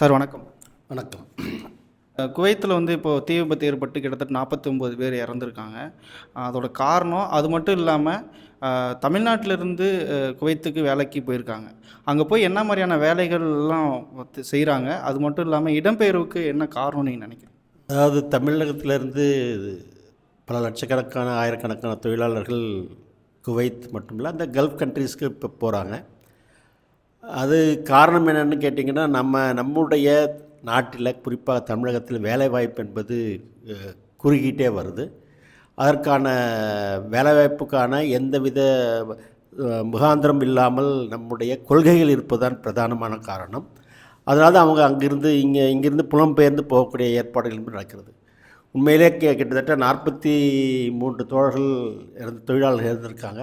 Sir வணக்கம். வணக்கம். குவைத்தில் வந்து இப்போது தீ விபத்து ஏற்பட்டு கிட்டத்தட்ட நாற்பத்தி ஒம்பது பேர் இறந்துருக்காங்க. அதோட காரணம் அது மட்டும் இல்லாமல் தமிழ்நாட்டிலேருந்து குவைத்துக்கு வேலைக்கு போயிருக்காங்க. அங்கே போய் என்ன மாதிரியான வேலைகள்லாம் செய்கிறாங்க அது மட்டும் இல்லாமல் இடம்பெயர்வுக்கு என்ன காரணம் நீங்கள் நினைக்கிறீங்க? அதாவது தமிழகத்திலிருந்து பல லட்சக்கணக்கான ஆயிரக்கணக்கான தொழிலாளர்கள் குவைத் மட்டுமில்ல அந்த கல்ஃப் கண்ட்ரீஸ்க்கு இப்போ போகிறாங்க அது காரணம் என்னென்னு கேட்டிங்கன்னா நம்ம நம்முடைய நாட்டில் குறிப்பாக தமிழகத்தில் வேலைவாய்ப்பு என்பது குறுகிட்டே வருது. அதற்கான வேலைவாய்ப்புக்கான எந்தவித முகாந்திரம் இல்லாமல் நம்முடைய கொள்கைகள் இருப்பதுதான் பிரதானமான காரணம். அதனால் தான் அவங்க அங்கிருந்து இங்கே இங்கிருந்து புலம்பெயர்ந்து போகக்கூடிய ஏற்பாடுகள் நடக்கிறது. உண்மையிலே கிட்டத்தட்ட நாற்பத்தி மூன்று தோழர்கள் இறந்து தொழிலாளர்கள் இருந்திருக்காங்க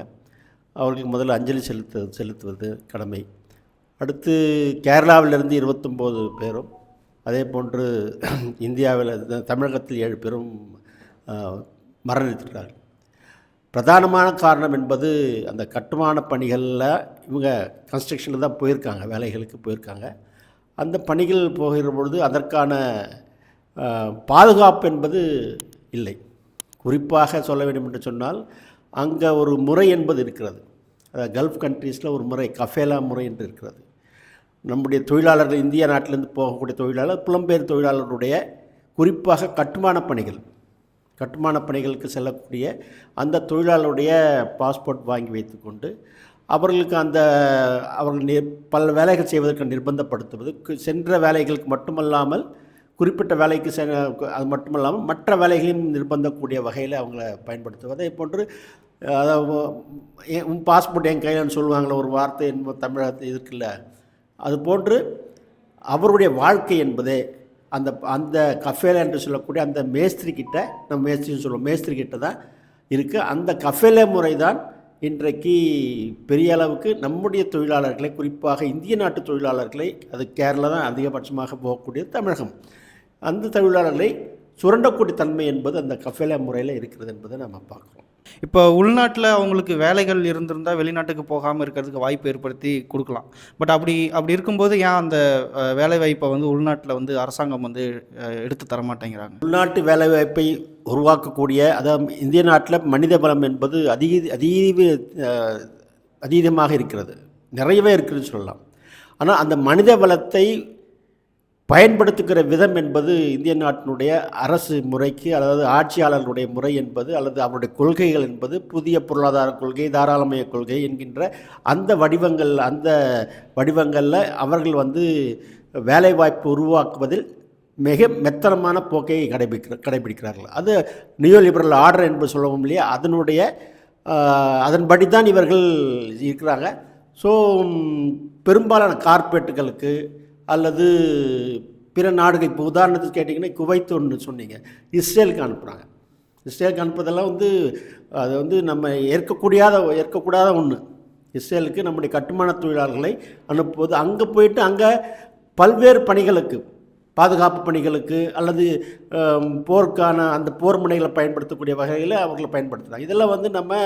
அவர்களுக்கு முதல்ல அஞ்சலி செலுத்து செலுத்துவது கடமை. அடுத்து கேரளாவிலிருந்து இருபத்தொம்போது பேரும் அதே போன்று இந்தியாவில் தமிழகத்தில் ஏழு பேரும் ஆஹ், மரணித்திருக்கிறார்கள் பிரதானமான காரணம் என்பது அந்த கட்டுமான பணிகளில் இவங்க கன்ஸ்ட்ரக்ஷனில் தான் போயிருக்காங்க வேலைகளுக்கு போயிருக்காங்க. அந்த பணிகள் போகிற பொழுது அதற்கான பாதுகாப்பு என்பது இல்லை. குறிப்பாக சொல்ல வேண்டும் என்று சொன்னால் அங்கே ஒரு முறை என்பது இருக்கிறது. அதாவது கல்ஃப் கண்ட்ரீஸில் ஒரு முறை கஃபேலா முறை என்று இருக்கிறது. நம்முடைய தொழிலாளர்கள் இந்திய நாட்டிலேருந்து போகக்கூடிய தொழிலாளர் புலம்பெயர் தொழிலாளருடைய குறிப்பாக கட்டுமான பணிகள் கட்டுமான பணிகளுக்கு செல்லக்கூடிய அந்த தொழிலாளருடைய பாஸ்போர்ட் வாங்கி வைத்துக்கொண்டு அவர்களுக்கு அந்த அவர்கள் நிர் பல வேலைகள் செய்வதற்கு நிர்பந்தப்படுத்துவது சென்ற வேலைகளுக்கு மட்டுமல்லாமல் குறிப்பிட்ட வேலைக்கு செ அது மட்டுமல்லாமல் மற்ற வேலைகளையும் நிர்பந்தக்கூடிய வகையில் அவங்கள பயன்படுத்துவது. அதே போன்று அதாவது என் உன் பாஸ்போர்ட் என் கையிலன்னு சொல்லுவாங்களே ஒரு வார்த்தை என்ப தமிழகத்தில் இருக்குல்ல அது போன்று அவருடைய வாழ்க்கை என்பதே அந்த அந்த கஃபேல என்று சொல்லக்கூடிய அந்த மேஸ்திரிக்கிட்ட நம்ம மேஸ்திரின்னு சொல்லுவோம் மேஸ்திரிக்கிட்ட தான் இருக்குது அந்த கஃபேல முறை தான் இன்றைக்கு பெரிய அளவுக்கு நம்முடைய தொழிலாளர்களை குறிப்பாக இந்திய நாட்டு தொழிலாளர்களை அது கேரளா தான் அதிகபட்சமாக போகக்கூடிய தமிழகம். அந்த தொழிலாளர்களை சுரண்டக்கூடிய தன்மை என்பது அந்த கஃபேல முறையில் இருக்கிறது என்பதை நம்ம பார்க்குறோம். இப்போ உள்நாட்டில் அவங்களுக்கு வேலைகள் இருந்திருந்தால் வெளிநாட்டுக்கு போகாமல் இருக்கிறதுக்கு வாய்ப்பு ஏற்படுத்தி கொடுக்கலாம். பட் அப்படி அப்படி இருக்கும்போது ஏன் அந்த வேலை வாய்ப்பை வந்து உள்நாட்டில் வந்து அரசாங்கம் வந்து எடுத்து தர மாட்டேங்கிறாங்க? உள்நாட்டு வேலைவாய்ப்பை உருவாக்கக்கூடிய அதாவது இந்திய நாட்டில் மனித பலம் என்பது அதிக அதீவ அதீதமாக இருக்கிறது. நிறையவே இருக்குதுன்னு சொல்லலாம். ஆனால் அந்த மனித பலத்தை பயன்படுத்துகிற விதம் என்பது இந்திய நாட்டினுடைய அரசு முறைக்கு அதாவது ஆட்சியாளர்களுடைய முறை என்பது அல்லது அவருடைய கொள்கைகள் என்பது புதிய பொருளாதார கொள்கை தாராளமய கொள்கை என்கின்ற அந்த வடிவங்கள் அந்த வடிவங்களில் அவர்கள் வந்து வேலைவாய்ப்பு உருவாக்குவதில் மிக மெத்தனமான போக்கை கடைபிடிக்கிற கடைபிடிக்கிறார்கள். அது நியூ லிபரல் ஆர்டர் என்பது சொல்லவும் இல்லையா? அதனுடைய அதன்படி தான் இவர்கள் இருக்கிறாங்க. ஸோ பெரும்பாலான கார்பெட்டுகளுக்கு அல்லது பிற நாடுகள் இப்போ உதாரணத்துக்கு கேட்டிங்கன்னா குவைத் ஒன்று சொன்னீங்க. இஸ்ரேலுக்கு அனுப்புகிறாங்க இஸ்ரேலுக்கு அனுப்புறதெல்லாம் வந்து அது வந்து நம்ம ஏற்கக்கூடியாத ஏற்கக்கூடாத ஒன்று இஸ்ரேலுக்கு நம்முடைய கட்டுமான தொழிலாளர்களை அனுப்புவது. அங்கே போயிட்டு அங்கே பல்வேறு பணிகளுக்கு பாதுகாப்பு பணிகளுக்கு அல்லது போருக்கான அந்த போர் முனைகளை பயன்படுத்தக்கூடிய வகையில் அவர்களை பயன்படுத்துகிறாங்க இதெல்லாம் வந்து நம்ம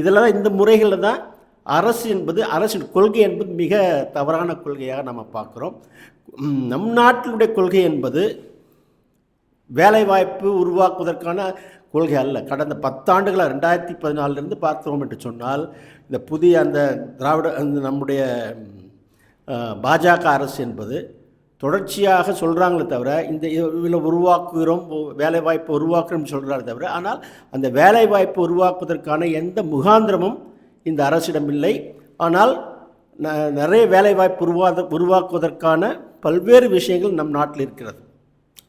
இதெல்லாம் இந்த முறைகளில் தான் அரசு என்பது அரசின் கொள்கை என்பது மிக தவறான கொள்கையாக நம்ம பார்க்குறோம். நம் நாட்டினுடைய கொள்கை என்பது வேலைவாய்ப்பு உருவாக்குவதற்கான கொள்கை அல்ல. கடந்த பத்தாண்டுகளாக ரெண்டாயிரத்தி பதினாலிருந்து பார்த்தோம் என்று சொன்னால் இந்த புதிய அந்த திராவிட அந்த நம்முடைய பாஜக அரசு என்பது தொடர்ச்சியாக சொல்கிறாங்களே தவிர இந்த இதில் உருவாக்குகிறோம் வேலைவாய்ப்பு உருவாக்குறோம்னு சொல்கிறாங்களே தவிர ஆனால் அந்த வேலைவாய்ப்பு உருவாக்குவதற்கான எந்த முகாந்திரமும் இந்த அரசிடம் இல்லை. ஆனால் நிறைய வேலைவாய்ப்பு உருவாத உருவாக்குவதற்கான பல்வேறு விஷயங்கள் நம் நாட்டில் இருக்கிறது.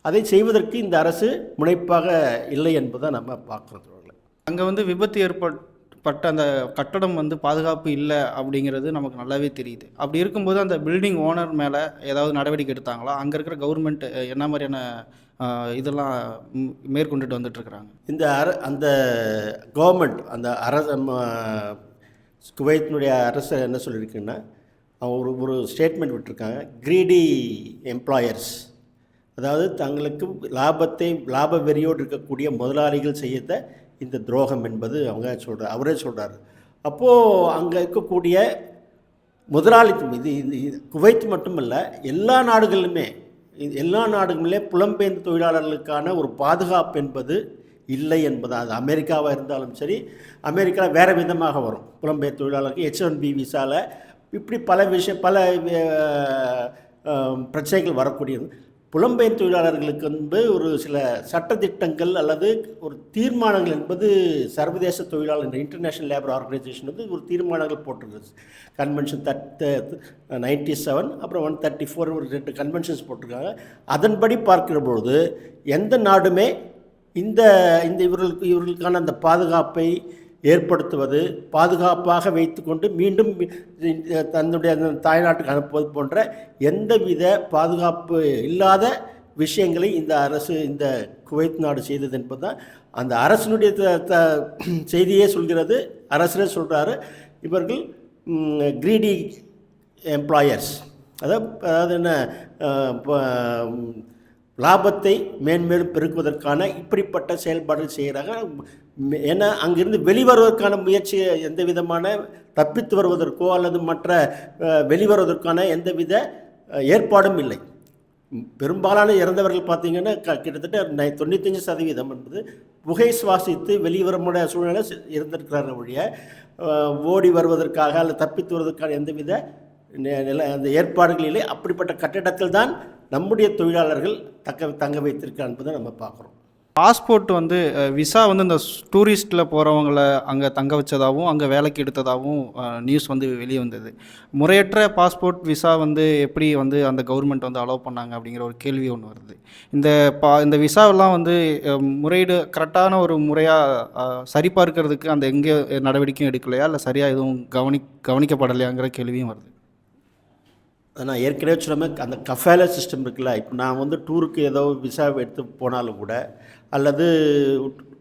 அதை செய்வதற்கு இந்த அரசு முனைப்பாக இல்லை என்பதை நம்ம பார்க்குறோம் தோழர்களே. அங்கே வந்து விபத்து ஏற்பட்ட அந்த கட்டடம் வந்து பாதுகாப்பு இல்லை அப்படிங்கிறது நமக்கு நல்லாவே தெரியுது. அப்படி இருக்கும்போது அந்த பில்டிங் ஓனர் மேலே ஏதாவது நடவடிக்கை எடுத்தாங்களா? அங்கே இருக்கிற கவர்மெண்ட் என்ன மாதிரியான இதெல்லாம் மேற்கொண்டுட்டு வந்துட்டுருக்குறாங்க இந்த அர அந்த கவர்மெண்ட் அந்த அரச குவைத்தினுடைய அரசு என்ன சொல்லியிருக்குன்னா அவங்க ஒரு ஒரு ஸ்டேட்மெண்ட் விட்டுருக்காங்க. க்ரீடி எம்ப்ளாயர்ஸ் அதாவது தங்களுக்கு லாபத்தை லாப வெறியோடு இருக்கக்கூடிய முதலாளிகள் செய்த இந்த துரோகம் என்பது அவங்க சொல்கிறார் அவரே சொல்கிறார் அப்போது அங்கே இருக்கக்கூடிய முதலாளித்துவம் இது இது குவைத் மட்டுமல்ல எல்லா நாடுகளிலுமே எல்லா நாடுகளிலே புலம்பெயர்ந்த தொழிலாளர்களுக்கான ஒரு பாதுகாப்பு என்பது இல்லை என்பது அது அமெரிக்காவாக இருந்தாலும் சரி அமெரிக்கா வேறு விதமாக வரும். புலம்பெயர் தொழிலாளருக்கு ஹெச் ஒன் பி விசாவில் இப்படி பல விஷயம் பல பிரச்சனைகள் வரக்கூடியது. புலம்பெயர் தொழிலாளர்களுக்கு வந்து ஒரு சில சட்டத்திட்டங்கள் அல்லது ஒரு தீர்மானங்கள் என்பது சர்வதேச தொழிலாளர் இன்டர்நேஷனல் லேபர் ஆர்கனைசேஷன் வந்து ஒரு தீர்மானங்கள் போட்டிருக்கு கன்வென்ஷன் தட் நைன்டி செவன் அப்புறம் ஒன் தேர்ட்டி ஃபோர் ஒரு ரெண்டு கன்வென்ஷன்ஸ் போட்டிருக்காங்க. அதன்படி பார்க்கிற பொழுது எந்த நாடுமே இந்த இந்த இவர்களுக்கு இவர்களுக்கான அந்த பாதுகாப்பை ஏற்படுத்துவது பாதுகாப்பாக வைத்துக்கொண்டு மீண்டும் தன்னுடைய அந்த தாய்நாட்டுக்கு அனுப்புவது போன்ற எந்தவித பாதுகாப்பு இல்லாத விஷயங்களை இந்த அரசு இந்த குவைத் நாடு செய்தது என்பது தான் அந்த அரசினுடைய த- த- செய்தியே சொல்கிறது. அரசரே சொல்கிறாரு இவர்கள் கிரீடி எம்ப்ளாயர்ஸ் அதாவது அதாவது என்ன ப- லாபத்தை மேன்மேலும் பெருக்குவதற்கான இப்படிப்பட்ட செயல்பாடுகள் செய்கிறாங்க ஏன்னா அங்கிருந்து வெளிவருவதற்கான முயற்சி எந்த விதமான தப்பித்து வருவதற்கோ அல்லது மற்ற வெளிவருவதற்கான எந்தவித ஏற்பாடும் இல்லை. பெரும்பாலான இறந்தவர்கள் பார்த்தீங்கன்னா க கிட்டத்தட்ட தொண்ணூத்தஞ்சு சதவீதம் என்பது புகை சுவாசித்து வெளிவர சூழ்நிலை சி- இருந்திருக்கிறார்கள் ஒழிய ஓடி வருவதற்காக அல்லது தப்பித்து வருவதற்கான எந்தவித நில அந்த ஏற்பாடுகள் இல்லை. அப்படிப்பட்ட கட்டிடத்தில் தான் நம்முடைய தொழிலாளர்கள் தக்க தங்க வைத்திருக்கா என்பதை நம்ம பார்க்குறோம். பாஸ்போர்ட் வந்து விசா வந்து இந்த டூரிஸ்ட்டில் போகிறவங்கள அங்கே தங்க வச்சதாகவும் அங்கே வேலைக்கு எடுத்ததாகவும் நியூஸ் வந்து வெளியே வந்தது. முறையற்ற பாஸ்போர்ட் விசா வந்து எப்படி வந்து அந்த கவர்மெண்ட் வந்து அலோவ் பண்ணாங்க அப்படிங்கிற ஒரு கேள்வி ஒன்று வருது. இந்த பா இந்த விசாவெல்லாம் வந்து முறையீடு கரெக்டான ஒரு முறையாக சரிபார்க்கறதுக்கு அந்த எங்கே நடவடிக்கையும் எடுக்கலையா? இல்லை சரியாக எதுவும் கவனி கவனிக்கப்படலையாங்கிற கேள்வியும் வருது. நான் ஏற்கனவே சொன்ன அந்த கஃபேல சிஸ்டம் இருக்குல்ல இப்போ நான் வந்து டூருக்கு ஏதோ விசா எடுத்து போனாலும் கூட அல்லது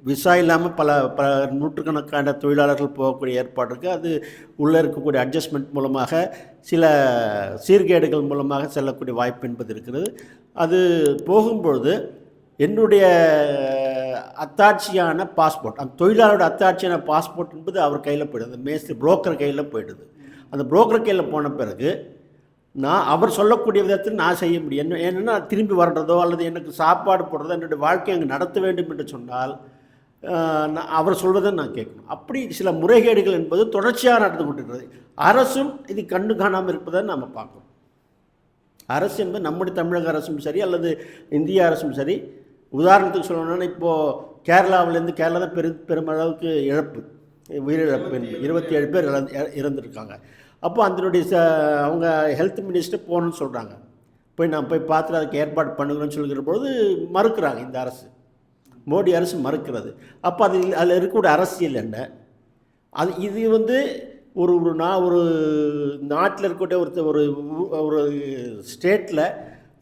விசா இல்லாமல் பல பல நூற்றுக்கணக்கான தொழிலாளர்கள் போகக்கூடிய ஏற்பாடு இருக்குது அது உள்ளே இருக்கக்கூடிய அட்ஜஸ்ட்மெண்ட் மூலமாக சில சீர்கேடுகள் மூலமாக செல்லக்கூடிய வாய்ப்பு என்பது இருக்கிறது. அது போகும்பொழுது என்னுடைய அத்தாட்சியான பாஸ்போர்ட் அந்த தொழிலாளரோட அத்தாட்சியான பாஸ்போர்ட் என்பது அவர் கையில் போயிடுது. அந்த மேஸ்திரி புரோக்கர் கையில் போயிடுது. அந்த புரோக்கர் கையில் போன பிறகு நான் அவர் சொல்லக்கூடிய விதத்தில் நான் செய்ய முடியும். என்ன என்னென்னா திரும்பி வர்றதோ அல்லது எனக்கு சாப்பாடு போடுறதோ என்னுடைய வாழ்க்கையை அங்கே நடத்த வேண்டும் என்று சொன்னால் நான் அவர் சொல்வதை நான் கேட்கணும். அப்படி சில முறைகேடுகள் என்பது தொடர்ச்சியாக நடந்து கொண்டிருக்கிறது. அரசும் இது கண்டு காணாமல் இருப்பதை நம்ம பார்க்கணும். அரசு என்பது நம்முடைய தமிழக அரசும் சரி அல்லது இந்திய அரசும் சரி. உதாரணத்துக்கு சொல்லணும்னா இப்போது கேரளாவிலேருந்து கேரளா தான் பெரு பெருமளவுக்கு இழப்பு உயிரிழப்பு. இருபத்தி ஏழு பேர் இறந்து இறந்துருக்காங்க. அப்போ அதனுடைய ச அவங்க ஹெல்த் மினிஸ்டர் போகணும்னு சொல்கிறாங்க போய் நான் போய் பார்த்துட்டு அதுக்கு ஏற்பாடு பண்ணுங்கன்னு சொல்கிற பொழுது மறுக்கிறாங்க இந்த அரசு. மோடி அரசு மறுக்கிறது. அப்போ அது அதில் இருக்கக்கூடிய அரசியல் என்ன? அது இது வந்து ஒரு ஒரு நான் ஒரு நாட்டில் இருக்கக்கூடிய ஒருத்த ஒரு ஒரு ஸ்டேட்டில்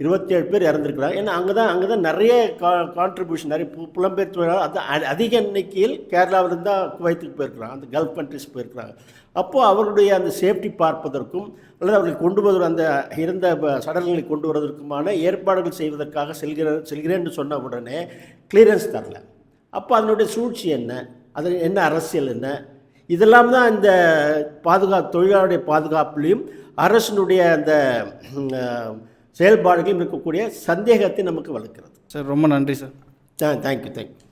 இருபத்தேழு பேர் இறந்துருக்கிறாங்க. ஏன்னா அங்கே தான் அங்கே தான் நிறைய கா கான்ட்ரிபியூஷன் நிறைய பு- புலம்பெயர் தொழிலாளர் அது அதிக எண்ணிக்கையில் கேரளாவிலிருந்து தான் குவைத்துக்கு போயிருக்கிறாங்க. அந்த கல்ஃப் கண்ட்ரிஸ் போயிருக்கிறாங்க. அப்போது அவர்களுடைய அந்த சேஃப்டி பார்ப்பதற்கும் அல்லது அவர்களை கொண்டு வருவ அந்த இருந்த சடலங்களை கொண்டு வருவதற்குமான ஏற்பாடுகள் செய்வதற்காக செல்கிற செல்கிறேன்னு சொன்ன உடனே கிளியரன்ஸ் தரல. அப்போ அதனுடைய சூழ்ச்சி என்ன? அது என்ன அரசியல் என்ன? இதெல்லாம் தான் இந்த பாதுகாப்பு தொழிலாளருடைய பாதுகாப்புலையும் அரசினுடைய அந்த ம், அஹ், செயல்பாடுகளையும் இருக்கக்கூடிய சந்தேகத்தை நமக்கு வளர்க்கிறது. சார் ரொம்ப நன்றி சார். Thank you thank you